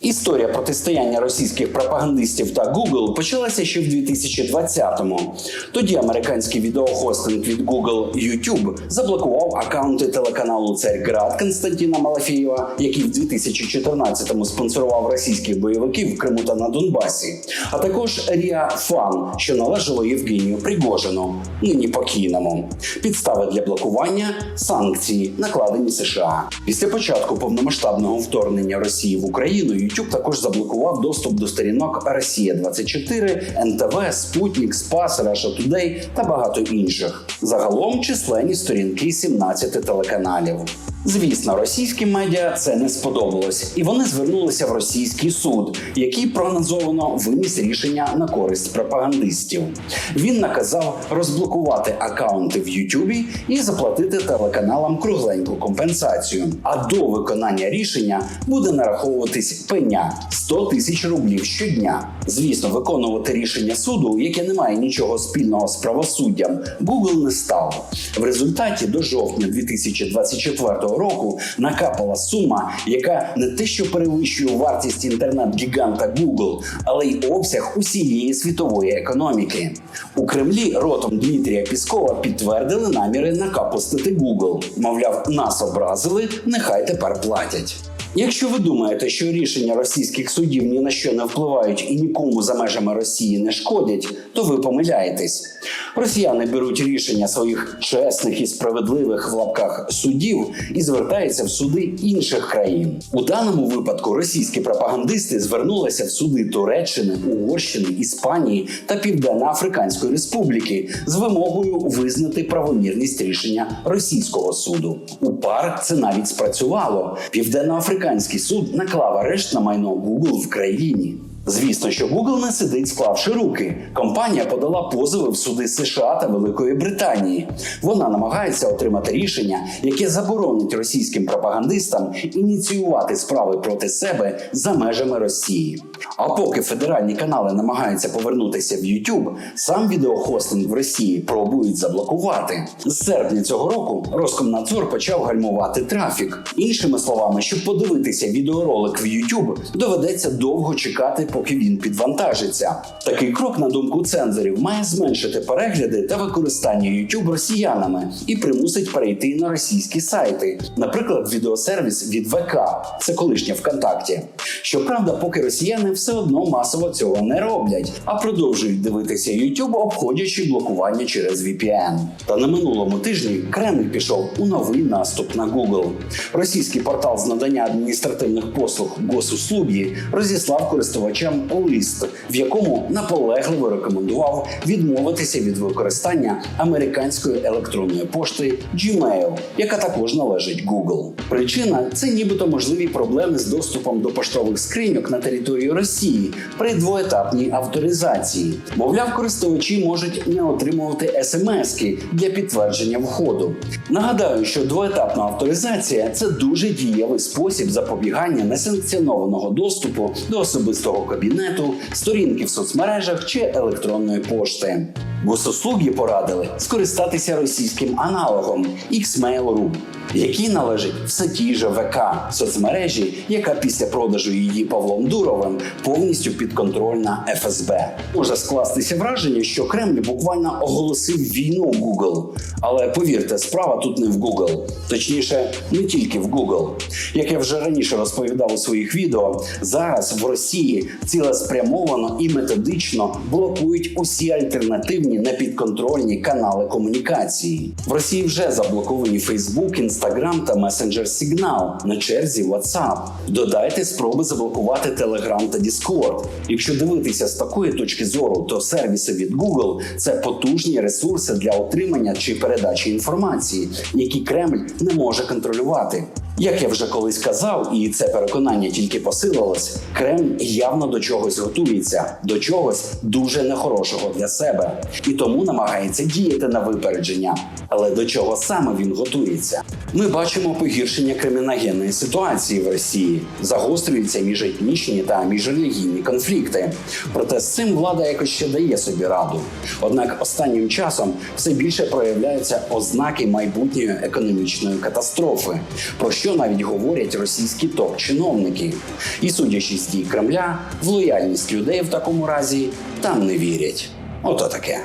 Історія протистояння російських пропагандистів та Google почалася ще в 2020-му. Тоді американський відеохостинг від Google YouTube заблокував акаунти телеканалу Царьград Константина Малафєєва, який в 2014-му спонсорував російських бойовиків в Криму та на Донбасі, а також Ріа Фан, що належало Євгенію Пригожину, нині покійному. Підстави для блокування санкції, накладені США. Після початку повномасштабного вторгнення Росії в Україну YouTube також заблокував доступ до сторінок Росія 24 НТВ, Спутник, Спас, Раша Today та багато інших. Загалом численні сторінки 17 телеканалів. Звісно, російським медіа це не сподобалось, і вони звернулися в російський суд, який прогнозовано виніс рішення на користь пропагандистів. Він наказав розблокувати акаунти в Ютубі і заплатити телеканалам кругленьку компенсацію. А до виконання рішення буде нараховуватись пеня 100 тисяч рублів щодня. Звісно, виконувати рішення суду, яке не має нічого спільного з правосуддям, Google не став. В результаті до жовтня 2024 року накапала сума, яка не те, що перевищує вартість інтернет-гіганта Google, але й обсяг усієї світової економіки. У Кремлі ротом Дмитрія Піскова підтвердили наміри накапустити Google. Мовляв, нас образили, нехай тепер платять. Якщо ви думаєте, що рішення російських судів ні на що не впливають і нікому за межами Росії не шкодять, то ви помиляєтесь. Росіяни беруть рішення своїх чесних і справедливих в лапках судів і звертаються в суди інших країн. У даному випадку російські пропагандисти звернулися в суди Туреччини, Угорщини, Іспанії та Південно-Африканської Республіки з вимогою визнати правомірність рішення російського суду. У пар це навіть спрацювало. Південно-Африканський суд наклав арешт на майно Google в країні. Звісно, що Google не сидить, склавши руки. Компанія подала позови в суди США та Великої Британії. Вона намагається отримати рішення, яке заборонить російським пропагандистам ініціювати справи проти себе за межами Росії. А поки федеральні канали намагаються повернутися в YouTube, сам відеохостинг в Росії пробують заблокувати. З серпня цього року Роскомнадзор почав гальмувати трафік. Іншими словами, щоб подивитися відеоролик в YouTube, доведеться довго чекати, поки він підвантажиться. Такий крок, на думку цензорів, має зменшити перегляди та використання YouTube росіянами і примусить перейти на російські сайти, наприклад, відеосервіс від ВК, це колишнє ВКонтакті. Щоправда, поки росіяни все одно масово цього не роблять, а продовжують дивитися YouTube, обходячи блокування через VPN. Та на минулому тижні Кремль пішов у новий наступ на Google. Російський портал з надання адміністративних послуг Госуслуги розіслав користувачам лист, в якому наполегливо рекомендував відмовитися від використання американської електронної пошти Gmail, яка також належить Google. Причина це нібито можливі проблеми з доступом до поштових скриньок на території Росії при двоетапній авторизації. Мовляв, користувачі можуть не отримувати смски для підтвердження входу. Нагадаю, що двоетапна авторизація це дуже дієвий спосіб запобігання несанкціонованого доступу до особистого кабінету, сторінки в соцмережах чи електронної пошти. Госуслуги порадили скористатися російським аналогом Xmail.ru, який належить все тій же ВК соцмережі, яка після продажу її Павлом Дуровим повністю підконтрольна ФСБ. Може скластися враження, що Кремль буквально оголосив війну Google. Але повірте, справа тут не в Google, точніше, не тільки в Google. Як я вже раніше розповідав у своїх відео, зараз в Росії цілеспрямовано і методично блокують усі альтернативні непідконтрольні канали комунікації. В Росії вже заблоковані Facebook, Instagram та месенджер Signal, на черзі WhatsApp. Додайте спроби заблокувати Telegram та Discord. Якщо дивитися з такої точки зору, то сервіси від Google це потужні ресурси для отримання чи передачі інформації, які Кремль не може контролювати. Як я вже колись казав, і це переконання тільки посилилось, Кремль явно до чогось готується, до чогось дуже нехорошого для себе, і тому намагається діяти на випередження. Але до чого саме він готується? Ми бачимо погіршення криміногенної ситуації в Росії, загострюються міжетнічні та міжрелігійні конфлікти. Проте з цим влада якось ще дає собі раду. Однак останнім часом все більше проявляються ознаки майбутньої економічної катастрофи, про що що навіть говорять російські топ-чиновники. І судячи з дій Кремля, в лояльність людей в такому разі там не вірять. Ото таке.